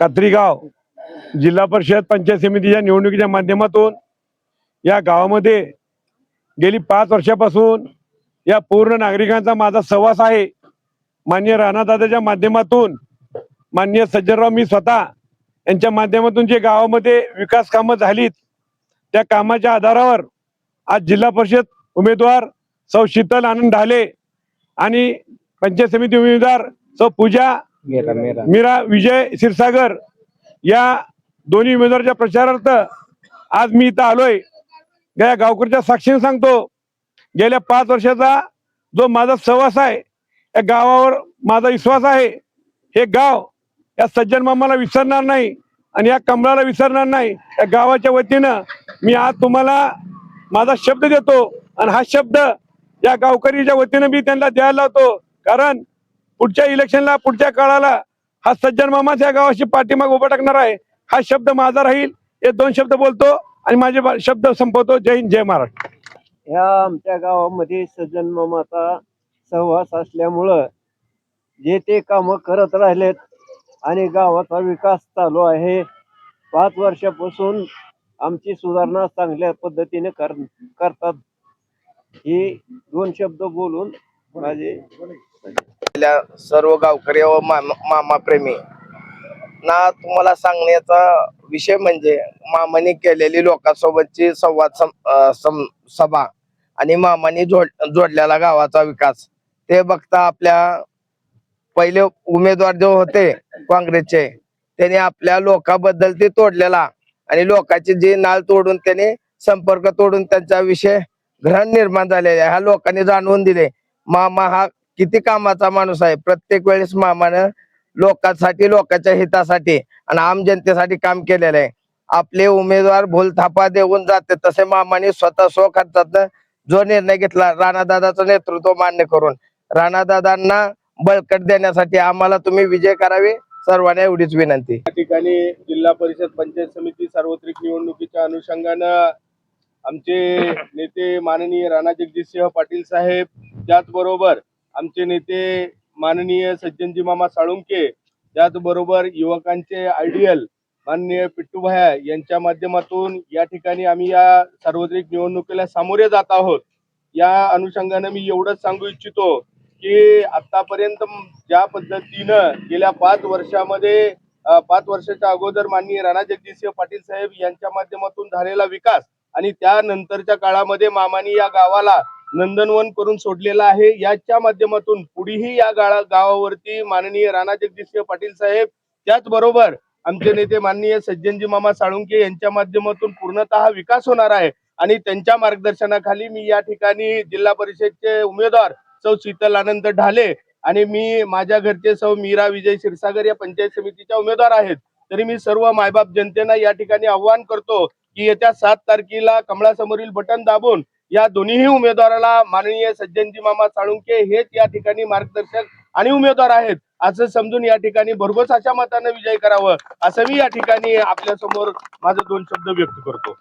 कात्रीगाव जिल्हा परिषद पंचायत समितीच्या निवडणुकीच्या माध्यमातून या गावामध्ये गेली पाच वर्षापासून या पूर्ण नागरिकांचा माझा सहवास आहे. मान्य राणादादाच्या माध्यमातून मान्य सज्जनराव मी स्वतः यांच्या माध्यमातून जे गावामध्ये विकास कामं झालीत त्या कामाच्या आधारावर आज जिल्हा परिषद उमेदवार सौ शीतल आनंद ढाले आणि पंचायत समिती उमेदवार सौ पूजा मेरा मेरा मीरा विजय क्षीरसागर या दोन्ही उमेदवारच्या प्रचारार्थ आज मी इथं आलोय. या गावकरच्या साक्षीने सांगतो गेल्या पाच वर्षाचा जो माझा सहवास आहे या गावावर माझा विश्वास आहे हे गाव या सज्जन मामाला विसरणार नाही आणि या कमळाला विसरणार नाही या गावाच्या वतीनं मी आज तुम्हाला माझा शब्द देतो आणि हा शब्द या गावकरीच्या वतीनं मी त्यांना द्यायला लावतो. कारण पुढच्या इलेक्शनला पुढच्या काळाला हा सज्जन मामाच या गावाशी पाठीमाग उभा टाकणार आहे. हा शब्द माझा राहील. हे दोन शब्द बोलतो आणि माझे बा- शब्द संपवतो. जय हिंद जय महाराष्ट्र. ह्या आमच्या गावामध्ये सज्जन मामाचा सहवास असल्यामुळं जे ते कामं करत राहिलेत आणि गावाचा विकास चालू आहे पाच वर्षापासून आमची सुधारणा चांगल्या पद्धतीने कर करतात. ही दोन शब्द बोलून माझे आपल्या सर्व गावकरी व मामा प्रेमी. ना तुम्हाला सांगण्याचा विषय म्हणजे मामाने केलेली लोकांसोबतची संवाद सम- सम- सभा आणि मामाने जोड जोडलेला गावाचा विकास. ते बघता आपल्या पहिले उमेदवार जे होते काँग्रेसचे त्यांनी आपल्या लोकांबद्दल ते तोडलेला आणि लोकांची जी नाळ तोडून त्याने संपर्क तोडून त्यांचा विषय ग्रहण निर्माण झालेला ह्या लोकांनी जाणवून दिले मामा हा किती कामाचा माणूस आहे? प्रत्येक वेळेस मामानं लोकांसाठी लोकांच्या हितासाठी आणि आम जनतेसाठी काम केलेलं आहे. आपले उमेदवार भूलथापा देऊन जाते. तसे मामाने स्वतः स्व खर्चात जो निर्णय घेतला राणादादाचं नेतृत्व मान्य करून. राणादादांना बळकट देण्यासाठी आम्हाला तुम्ही विजय करावे सर्वांना एवढीच विनंती. या ठिकाणी जिल्हा परिषद पंचायत समिती सार्वत्रिक निवडणुकीच्या अनुषंगानं आमचे नेते माननीय राणा जगजितसिंह पाटील साहेब त्याचबरोबर आमचे नेते माननीय सज्जनजी मामा साळुंके त्याचबरोबर युवकांचे आयडियल माननीय पिट्टूभाया यांच्या माध्यमातून या ठिकाणी आम्ही या सार्वत्रिक निवडणुकीला सामोरे जात आहोत. या अनुषंगाने मी एवढंच सांगू इच्छितो की आतापर्यंत ज्या पद्धतीनं गेल्या पाच वर्षामध्ये पाच वर्षाच्या अगोदर माननीय राणा जगदीशसिंह पाटील साहेब यांच्या माध्यमातून झालेला विकास आणि त्यानंतरच्या काळामध्ये मामानी या गावाला नंदनवन करून सोडलेला आहे. याच्या माध्यमातून पुढेही या गाळा गावावरती माननीय राणा जगदीशसिंह पाटील साहेब त्याचबरोबर आमचे नेते माननीय सज्जनजी मामा साळुंके यांच्या माध्यमातून पूर्णतः विकास होणार आहे. आणि त्यांच्या मार्गदर्शनाखाली मी या ठिकाणी जिल्हा परिषदचे उमेदवार सौ शीतल आनंद ढाले आणि मी माझ्या घरचे सौ मीरा विजय क्षीरसागर या पंचायत समितीच्या उमेदवार आहेत. तरी मी सर्व मायबाप जनतेना या ठिकाणी आव्हान करतो की येत्या सात तारखेला कमळासमोरील बटन दाबून या दोन्हीही उमेदवाराला माननीय सज्जनजी मामा साळुंके हेच या ठिकाणी मार्गदर्शक आणि उमेदवार आहेत असं समजून या ठिकाणी भरघोस अशा मतानं विजय करावं असं मी या ठिकाणी आपल्यासमोर माझे दोन शब्द व्यक्त करतो.